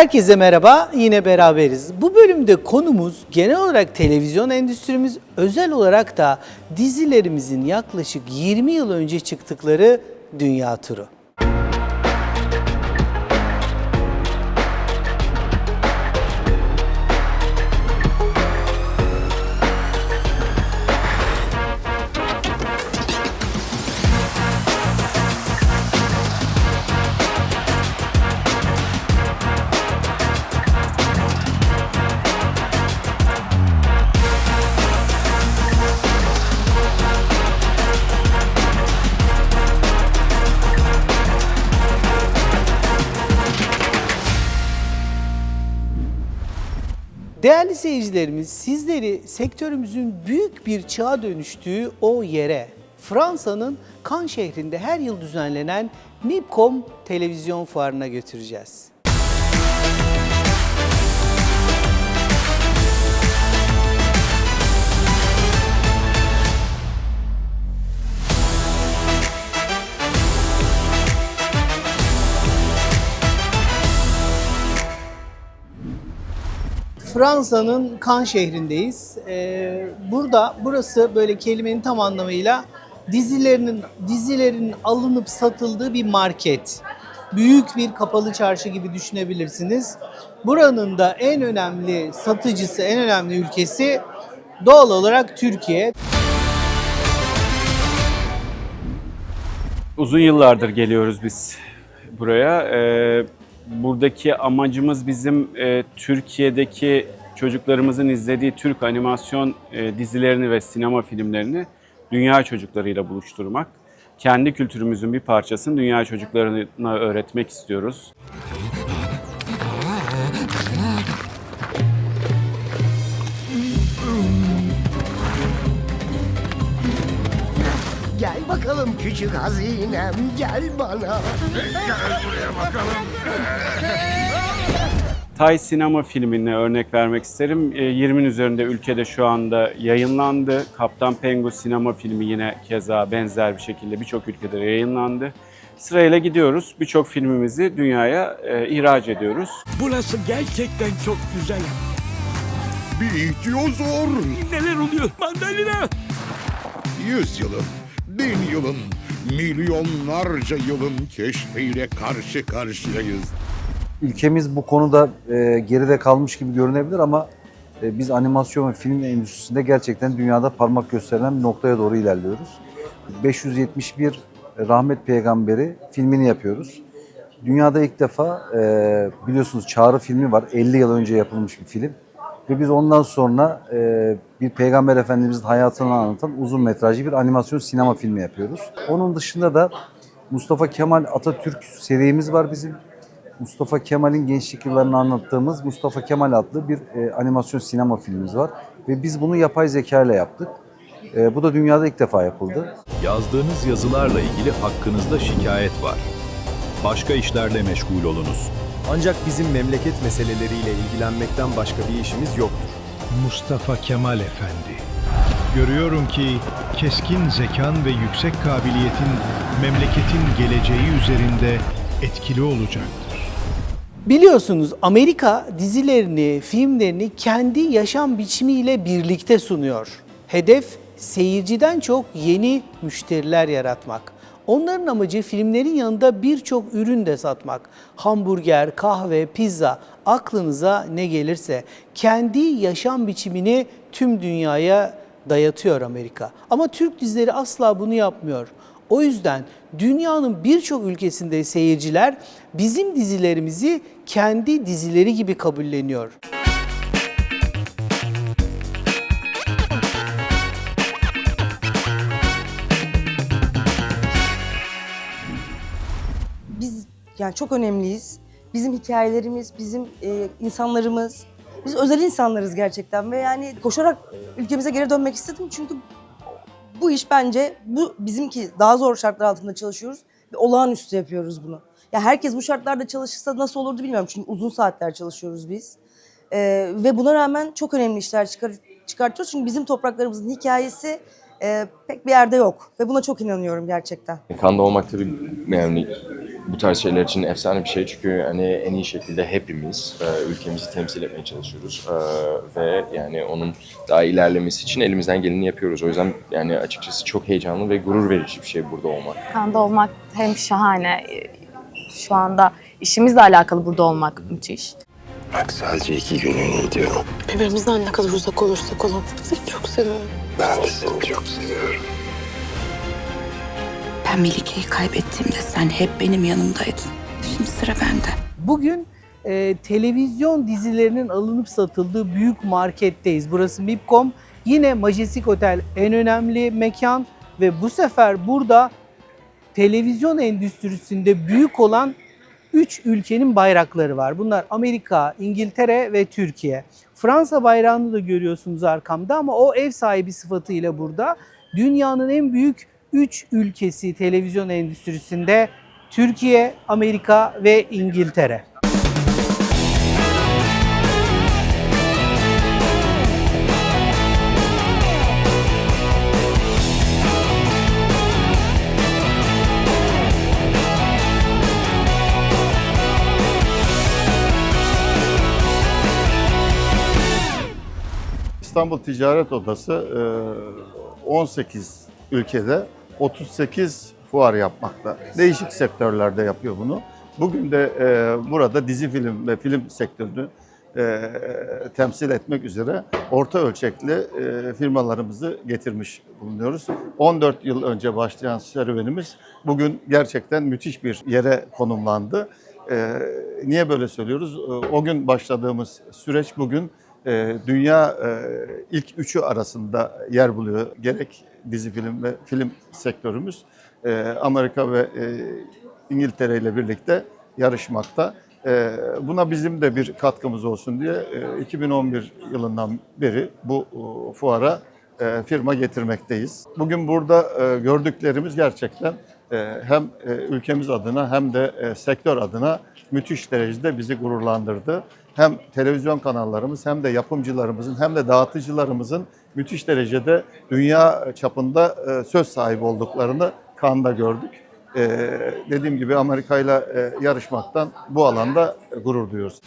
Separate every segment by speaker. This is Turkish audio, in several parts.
Speaker 1: Herkese merhaba, yine beraberiz. Bu bölümde konumuz genel olarak televizyon endüstrimiz, özel olarak da dizilerimizin yaklaşık 20 yıl önce çıktıkları dünya turu. Değerli seyircilerimiz, sizleri sektörümüzün büyük bir çağa dönüştüğü o yere, Fransa'nın Cannes şehrinde her yıl düzenlenen Nipcom televizyon fuarına götüreceğiz. Fransa'nın Cannes şehrindeyiz. Ee, burada, burası böyle kelimenin tam anlamıyla dizilerinin dizilerin alınıp satıldığı bir market. Büyük bir kapalı çarşı gibi düşünebilirsiniz. Buranın da en önemli satıcısı, en önemli ülkesi doğal olarak Türkiye.
Speaker 2: Uzun yıllardır geliyoruz biz buraya. Ee, buradaki amacımız bizim e, Türkiye'deki çocuklarımızın izlediği Türk animasyon e, dizilerini ve sinema filmlerini dünya çocuklarıyla buluşturmak. Kendi kültürümüzün bir parçasını dünya çocuklarına öğretmek istiyoruz.
Speaker 3: Bakalım küçük hazinem gel bana.
Speaker 2: Tay sinema filmine örnek vermek isterim. E, 20'nin üzerinde ülkede şu anda yayınlandı. Kaptan Pengu sinema filmi yine keza benzer bir şekilde birçok ülkede yayınlandı. Sırayla gidiyoruz. Birçok filmimizi dünyaya e, ihraç ediyoruz.
Speaker 4: Burası gerçekten çok güzel.
Speaker 5: Bir ihtiyozor.
Speaker 4: Neler oluyor? Mandalina!
Speaker 5: Yüz yılın, bin yılın, milyonlarca yılın keşfiyle karşı karşıyayız.
Speaker 6: Ülkemiz bu konuda e, geride kalmış gibi görünebilir ama e, biz animasyon ve film endüstrisinde gerçekten dünyada parmak gösterilen bir noktaya doğru ilerliyoruz. 571 Rahmet Peygamberi filmini yapıyoruz. Dünyada ilk defa e, biliyorsunuz Çağrı filmi var. 50 yıl önce yapılmış bir film. Ve biz ondan sonra e, bir Peygamber Efendimizin hayatını anlatan uzun metrajlı bir animasyon sinema filmi yapıyoruz. Onun dışında da Mustafa Kemal Atatürk serimiz var bizim. Mustafa Kemal'in gençlik yıllarını anlattığımız Mustafa Kemal adlı bir e, animasyon sinema filmimiz var. Ve biz bunu yapay zeka ile yaptık. E, bu da dünyada ilk defa yapıldı.
Speaker 7: Yazdığınız yazılarla ilgili hakkınızda şikayet var. Başka işlerle meşgul olunuz.
Speaker 8: Ancak bizim memleket meseleleriyle ilgilenmekten başka bir işimiz yoktur.
Speaker 9: Mustafa Kemal Efendi. Görüyorum ki keskin zekan ve yüksek kabiliyetin memleketin geleceği üzerinde etkili olacaktır.
Speaker 1: Biliyorsunuz Amerika dizilerini, filmlerini kendi yaşam biçimiyle birlikte sunuyor. Hedef seyirciden çok yeni müşteriler yaratmak. Onların amacı filmlerin yanında birçok ürün de satmak. Hamburger, kahve, pizza, aklınıza ne gelirse kendi yaşam biçimini tüm dünyaya dayatıyor Amerika. Ama Türk dizileri asla bunu yapmıyor. O yüzden dünyanın birçok ülkesinde seyirciler bizim dizilerimizi kendi dizileri gibi kabulleniyor.
Speaker 10: Biz yani çok önemliyiz. Bizim hikayelerimiz, bizim e, insanlarımız, biz özel insanlarız gerçekten ve yani koşarak ülkemize geri dönmek istedim çünkü bu iş bence bu bizimki daha zor şartlar altında çalışıyoruz ve olağanüstü yapıyoruz bunu. Ya herkes bu şartlarda çalışırsa nasıl olurdu bilmiyorum çünkü uzun saatler çalışıyoruz biz. E, ve buna rağmen çok önemli işler çıkar, çıkartıyoruz çünkü bizim topraklarımızın hikayesi e, pek bir yerde yok ve buna çok inanıyorum gerçekten.
Speaker 8: Kanda olmak tabii yani
Speaker 11: bu tarz şeyler için efsane bir şey çünkü hani en iyi şekilde hepimiz e, ülkemizi temsil etmeye çalışıyoruz E, ve yani onun daha ilerlemesi için elimizden geleni yapıyoruz. O yüzden yani açıkçası çok heyecanlı ve gurur verici bir şey burada olmak.
Speaker 12: Kanda olmak hem şahane, şu anda işimizle alakalı burada olmak müthiş.
Speaker 3: Bak sadece iki günlüğüne gidiyorum.
Speaker 12: Birbirimizden ne kadar uzak olursak olalım seni çok seviyorum.
Speaker 3: Ben de seni çok seviyorum.
Speaker 12: Ben Melike'yi kaybettiğimde sen hep benim yanımdaydın. Şimdi sıra bende.
Speaker 1: Bugün e, televizyon dizilerinin alınıp satıldığı büyük marketteyiz. Burası Mipcom. Yine Majestic Hotel en önemli mekan ve bu sefer burada televizyon endüstrisinde büyük olan 3 ülkenin bayrakları var. Bunlar Amerika, İngiltere ve Türkiye. Fransa bayrağını da görüyorsunuz arkamda ama o ev sahibi sıfatıyla burada. Dünyanın en büyük 3 ülkesi televizyon endüstrisinde Türkiye, Amerika ve İngiltere.
Speaker 5: İstanbul Ticaret Odası e, 18 ülkede 38 fuar yapmakta. Değişik sektörlerde yapıyor bunu. Bugün de e, burada dizi film ve film sektörünü e, temsil etmek üzere orta ölçekli e, firmalarımızı getirmiş bulunuyoruz. 14 yıl önce başlayan serüvenimiz bugün gerçekten müthiş bir yere konumlandı. E, niye böyle söylüyoruz? E, O gün başladığımız süreç bugün e, dünya e, ilk üçü arasında yer buluyor. Gerek dizi film ve film sektörümüz e, Amerika ve e, İngiltere ile birlikte yarışmakta. Buna bizim de bir katkımız olsun diye e, 2011 yılından beri bu fuara firma getirmekteyiz. Bugün burada gördüklerimiz gerçekten hem ülkemiz adına hem de sektör adına müthiş derecede bizi gururlandırdı. Hem televizyon kanallarımız hem de yapımcılarımızın hem de dağıtıcılarımızın müthiş derecede dünya çapında e, söz sahibi olduklarını Cannes'da gördük. E, dediğim gibi Amerika ile e, yarışmaktan bu alanda gurur duyuyoruz.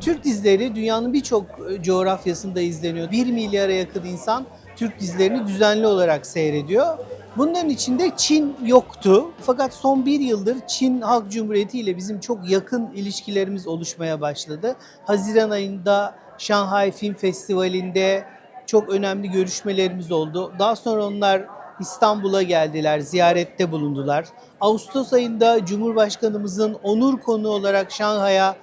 Speaker 1: Türk dizileri dünyanın birçok coğrafyasında izleniyor. 1 milyara yakın insan Türk dizilerini düzenli olarak seyrediyor. Bunların içinde Çin yoktu. Fakat son bir yıldır Çin Halk Cumhuriyeti ile bizim çok yakın ilişkilerimiz oluşmaya başladı. Haziran ayında Şanghay Film Festivali'nde çok önemli görüşmelerimiz oldu. Daha sonra onlar İstanbul'a geldiler, ziyarette bulundular. Ağustos ayında Cumhurbaşkanımızın onur konu olarak Şanghay'a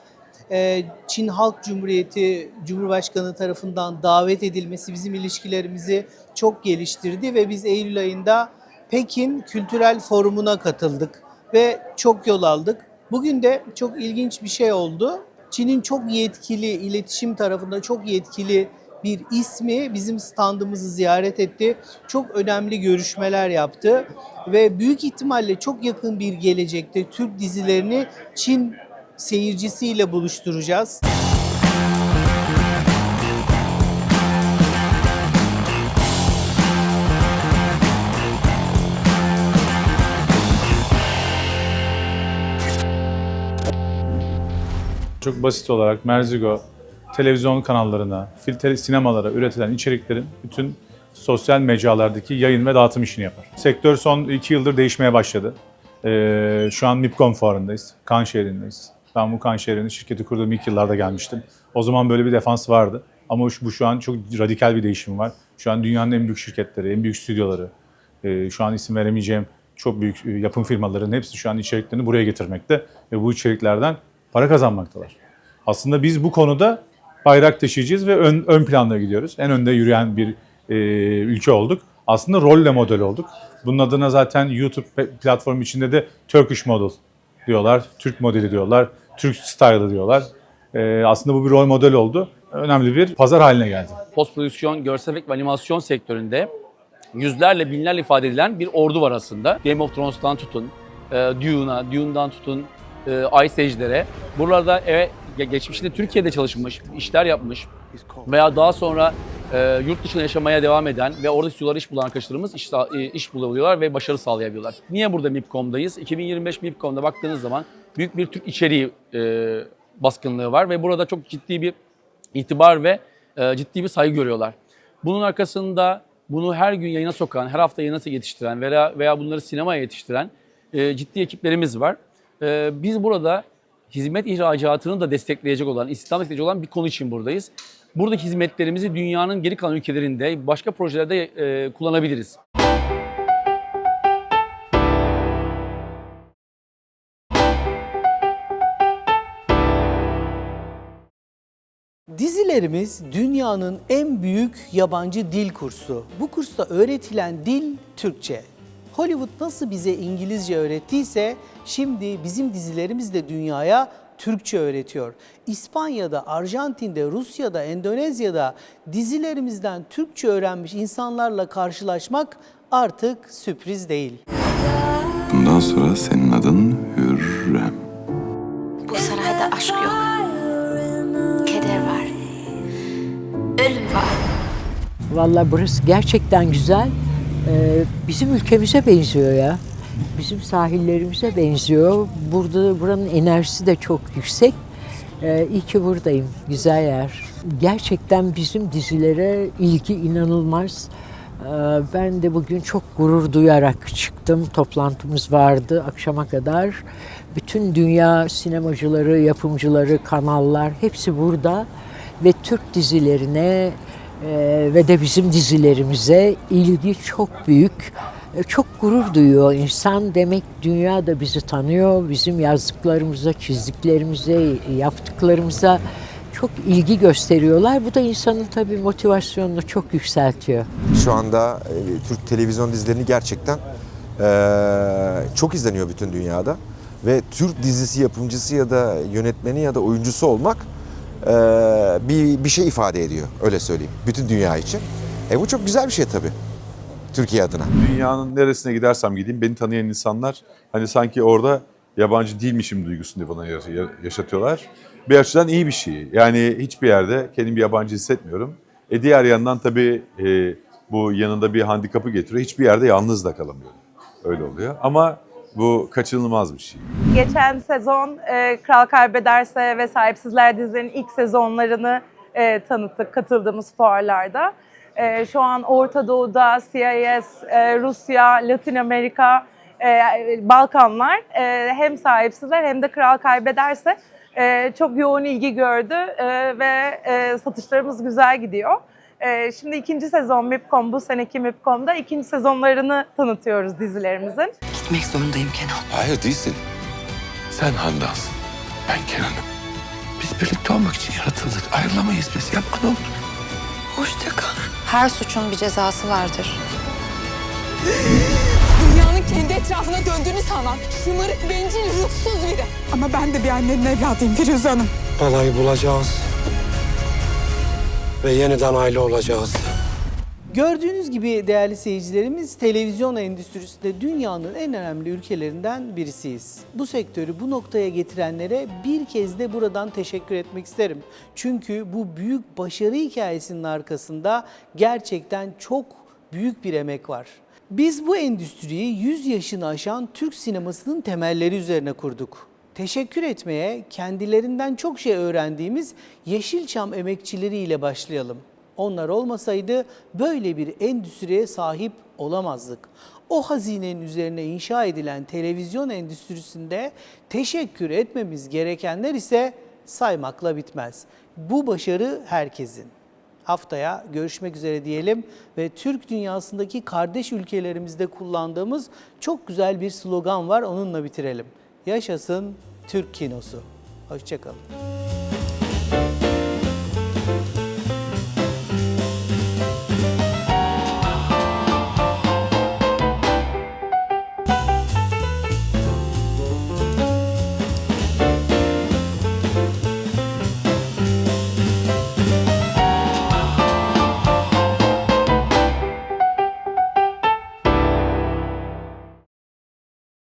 Speaker 1: Çin Halk Cumhuriyeti Cumhurbaşkanı tarafından davet edilmesi bizim ilişkilerimizi çok geliştirdi ve biz Eylül ayında Pekin Kültürel Forumu'na katıldık ve çok yol aldık. Bugün de çok ilginç bir şey oldu. Çin'in çok yetkili, iletişim tarafında çok yetkili bir ismi bizim standımızı ziyaret etti. Çok önemli görüşmeler yaptı ve büyük ihtimalle çok yakın bir gelecekte Türk dizilerini Çin seyircisiyle buluşturacağız.
Speaker 13: Çok basit olarak Merzigo televizyon kanallarına, filtre sinemalara üretilen içeriklerin bütün sosyal mecralardaki yayın ve dağıtım işini yapar. Sektör son iki yıldır değişmeye başladı. Ee, şu an MIPCOM fuarındayız. Kan şehrindeyiz. Ben bu kan şehrinin şirketi kurduğum ilk yıllarda gelmiştim. O zaman böyle bir defans vardı. Ama şu- bu şu an çok radikal bir değişim var. Şu an dünyanın en büyük şirketleri, en büyük stüdyoları, e, şu an isim veremeyeceğim çok büyük e, yapım firmalarının hepsi şu an içeriklerini buraya getirmekte ve bu içeriklerden para kazanmaktalar. Aslında biz bu konuda bayrak taşıyacağız ve ön, ön planda gidiyoruz. En önde yürüyen bir e, ülke olduk. Aslında rolle model olduk. Bunun adına zaten YouTube platformu içinde de Turkish Model diyorlar, Türk modeli diyorlar, Türk Style'ı diyorlar. E, aslında bu bir rol model oldu. Önemli bir pazar haline geldi.
Speaker 14: post prodüksiyon, görsel efekt ve animasyon sektöründe yüzlerle binlerle ifade edilen bir ordu var aslında. Game of Thrones'tan tutun, e, Dune'a, Dune'dan tutun, e, Ice Age'lere. Buralarda evet, ge- geçmişte Türkiye'de çalışmış, işler yapmış, veya daha sonra e, yurt dışında yaşamaya devam eden ve orada istiyorlar iş bulan arkadaşlarımız iş, e, iş bulabiliyorlar ve başarı sağlayabiliyorlar. Niye burada MIPCOM'dayız? 2025 MIPCOM'da baktığınız zaman büyük bir Türk içeriği e, baskınlığı var ve burada çok ciddi bir itibar ve e, ciddi bir saygı görüyorlar. Bunun arkasında bunu her gün yayına sokan, her hafta yayına yetiştiren veya, veya bunları sinemaya yetiştiren e, ciddi ekiplerimiz var. E, biz burada hizmet ihracatını da destekleyecek olan, istihdam destekleyecek olan bir konu için buradayız. Buradaki hizmetlerimizi dünyanın geri kalan ülkelerinde, başka projelerde e, kullanabiliriz.
Speaker 1: Dizilerimiz dünyanın en büyük yabancı dil kursu. Bu kursta öğretilen dil Türkçe. Hollywood nasıl bize İngilizce öğrettiyse şimdi bizim dizilerimiz de dünyaya Türkçe öğretiyor. İspanya'da, Arjantin'de, Rusya'da, Endonezya'da dizilerimizden Türkçe öğrenmiş insanlarla karşılaşmak artık sürpriz değil.
Speaker 15: Bundan sonra senin adın Hürrem.
Speaker 16: Bu sarayda aşk yok. Keder var. Ölüm var.
Speaker 17: Vallahi burası gerçekten güzel. Ee, bizim ülkemize benziyor ya. Bizim sahillerimize benziyor. Burada buranın enerjisi de çok yüksek. Ee, iyi ki buradayım. Güzel yer. Gerçekten bizim dizilere ilgi inanılmaz. Ee, ben de bugün çok gurur duyarak çıktım. Toplantımız vardı akşama kadar. Bütün dünya sinemacıları, yapımcıları, kanallar hepsi burada ve Türk dizilerine ee, ve de bizim dizilerimize ilgi çok büyük. Ee, Çok gurur duyuyor insan. Demek dünya da bizi tanıyor. Bizim yazdıklarımıza, çizdiklerimize, yaptıklarımıza çok ilgi gösteriyorlar. Bu da insanın tabii motivasyonunu çok yükseltiyor.
Speaker 18: Şu anda e, Türk televizyon dizilerini gerçekten e, çok izleniyor bütün dünyada. Ve Türk dizisi yapımcısı ya da yönetmeni ya da oyuncusu olmak e, bir, bir şey ifade ediyor. Öyle söyleyeyim. Bütün dünya için. E bu çok güzel bir şey tabii. Türkiye adına.
Speaker 19: Dünyanın neresine gidersem gideyim beni tanıyan insanlar hani sanki orada yabancı değilmişim duygusunu bana ya- ya- yaşatıyorlar. Bir açıdan iyi bir şey. Yani hiçbir yerde kendimi yabancı hissetmiyorum. E diğer yandan tabii e, bu yanında bir handikapı getiriyor. Hiçbir yerde yalnız da kalamıyorum. Öyle oluyor. Ama bu kaçınılmaz bir şey.
Speaker 20: Geçen sezon e, Kral Kaybederse ve Sahipsizler dizilerinin ilk sezonlarını e, tanıttık katıldığımız fuarlarda. E, şu an Orta Doğu'da, CIS, e, Rusya, Latin Amerika, e, Balkanlar e, hem Sahipsizler hem de Kral Kaybederse e, çok yoğun ilgi gördü e, ve e, satışlarımız güzel gidiyor. E, şimdi ikinci sezon MIPCOM, bu seneki MIPCOM'da ikinci sezonlarını tanıtıyoruz dizilerimizin.
Speaker 21: Gitmek zorundayım Kenan.
Speaker 15: Hayır değilsin. Sen Handan'sın. Ben Kenan'ım. Biz birlikte olmak için yaratıldık. Ayrılamayız biz. Yapma ne olur.
Speaker 21: Hoşça kal.
Speaker 16: Her suçun bir cezası vardır.
Speaker 22: Dünyanın kendi etrafına döndüğünü sanan şımarık, bencil, ruhsuz biri. Ama ben de bir annenin evladıyım Firuze Hanım.
Speaker 23: Balayı bulacağız. Ve yeniden aile olacağız.
Speaker 1: Gördüğünüz gibi değerli seyircilerimiz televizyon endüstrisinde dünyanın en önemli ülkelerinden birisiyiz. Bu sektörü bu noktaya getirenlere bir kez de buradan teşekkür etmek isterim. Çünkü bu büyük başarı hikayesinin arkasında gerçekten çok büyük bir emek var. Biz bu endüstriyi 100 yaşını aşan Türk sinemasının temelleri üzerine kurduk. Teşekkür etmeye kendilerinden çok şey öğrendiğimiz Yeşilçam emekçileriyle başlayalım. Onlar olmasaydı böyle bir endüstriye sahip olamazdık. O hazinenin üzerine inşa edilen televizyon endüstrisinde teşekkür etmemiz gerekenler ise saymakla bitmez. Bu başarı herkesin. Haftaya görüşmek üzere diyelim ve Türk dünyasındaki kardeş ülkelerimizde kullandığımız çok güzel bir slogan var onunla bitirelim. Yaşasın Türk kinosu. Hoşçakalın.